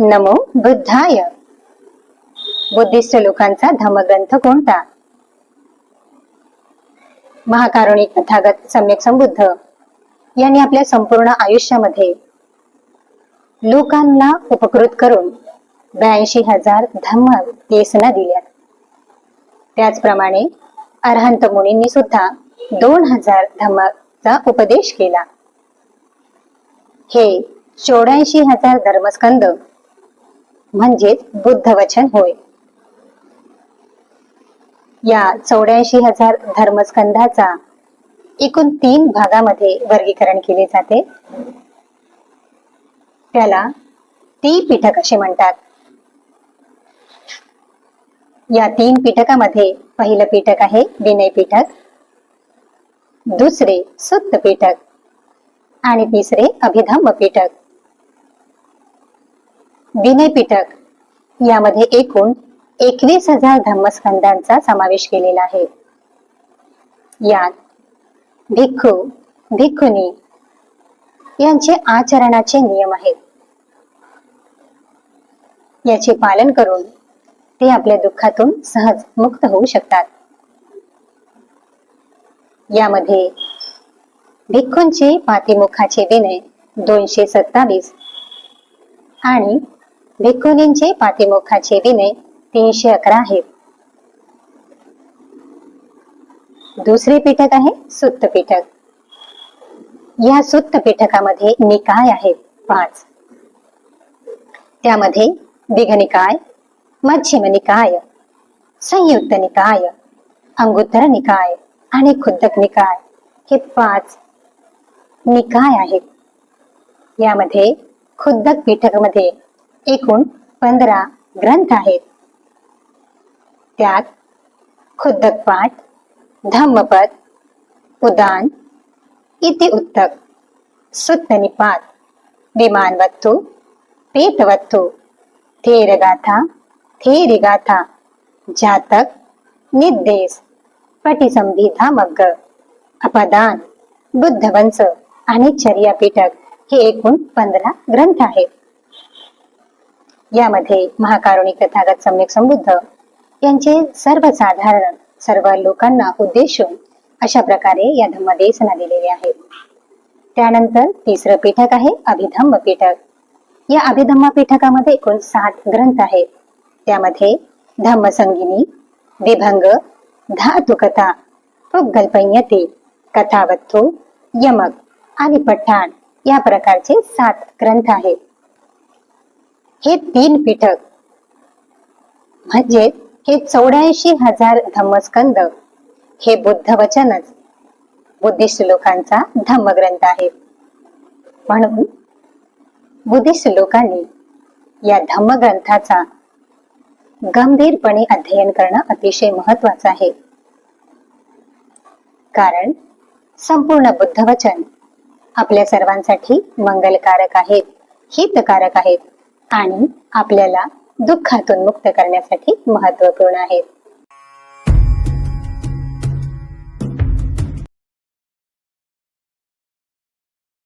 नमो बुद्धाय. Buddhist लोकांचा धम्मग्रंथ कोणता? महाकारुणिक तथागत सम्यक संबुद्ध यांनी आपल्या संपूर्ण आयुष्यामध्ये लोकांना उपकृत करून ब्याऐंशी हजार धम्म येसना दिल्यात. त्याचप्रमाणे अरहंत मुनींनी सुद्धा दोन हजार धम्माचा उपदेश केला. हे चौऱ्याऐंशी हजार धर्मस्कंद म्हणजेच बुद्ध वचन होय. या चौऱ्याऐंशी हजार धर्मस्कंधाचा एकूण तीन भागामध्ये वर्गीकरण केले जाते. त्याला ती पीठक असे म्हणतात. या तीन पीठकामध्ये पहिलं पीठक आहे विनय पीठक दुसरे सुत्त पीठक आणि तिसरे अभिधम्म पीठक. विनय पिटक यामध्ये एकूण एकवीस हजार धम्मस्कंदांचा समावेश केलेला आहे. यात भिक्खू भिक्खुनी यांचे आचरणाचे नियम आहेत. याचे पालन करून ते आपल्या दुःखातून सहज मुक्त होऊ शकतात. यामध्ये भिक्खूंचे पातिमुखाचे विनय दोनशे सत्तावीस आणि भिक्खुनींचे पातिमुखाचे विनय तीनशे अकरा आहेत. दुसरे पीठक आहे सुत्त पीठक. या सुत्त पीठकामध्ये निकाय आहेत पाच. त्यामध्ये दिघनिकाय मध्यम निकाय संयुक्त निकाय अंगुत्तर निकाय आणि खुद्दक निकाय हे पाच निकाय आहेत. यामध्ये खुद्दक पीठकमध्ये एकूण पंधरा ग्रंथ आहेत. त्यात खुद्दक पाठ धम्मपद उदान इति उत्तक सुत्तनिपात विमानवत्तू पेतवत्तू थेरगाथा थेरिगाथा जातक निर्देश पटिसंभिधा मग्ग अपदान बुद्धवंश आणि चर्यापीठक हे एकूण पंधरा ग्रंथ आहेत. यामध्ये महाकारुणिक तथागत सम्यक संबुद्ध यांचे सर्वसाधारण सर्व लोकांना उद्देशून अशा प्रकारे या धम्मदेशना दिलेले आहेत. त्यानंतर तिसरं पीठक आहे अभिधम्म पीठक. या अभिधम्म पीठकामध्ये एकूण सात ग्रंथ आहेत. त्यामध्ये धम्मसंगिनी विभंग धातुकथा पुग्गल्पय्यते कथावत्थू यमक आणि पठाण या प्रकारचे सात ग्रंथ आहेत. हे तीन पीठक म्हणजे हे चौऱ्याऐंशी हजार धम्मस्कंद. हे बुद्ध वचनच बुद्धिस्ट लोकांचा धम्मग्रंथ आहे. म्हणून बुद्धिस्ट लोकांनी या धम्मग्रंथाचा गंभीरपणे अध्ययन करणं अतिशय महत्वाचं आहे. कारण संपूर्ण बुद्ध वचन आपल्या सर्वांसाठी मंगलकारक आहेत हितकारक आहेत. आणि आपल्याला दुःखातून मुक्त करण्यासाठी महत्त्वपूर्ण आहेत.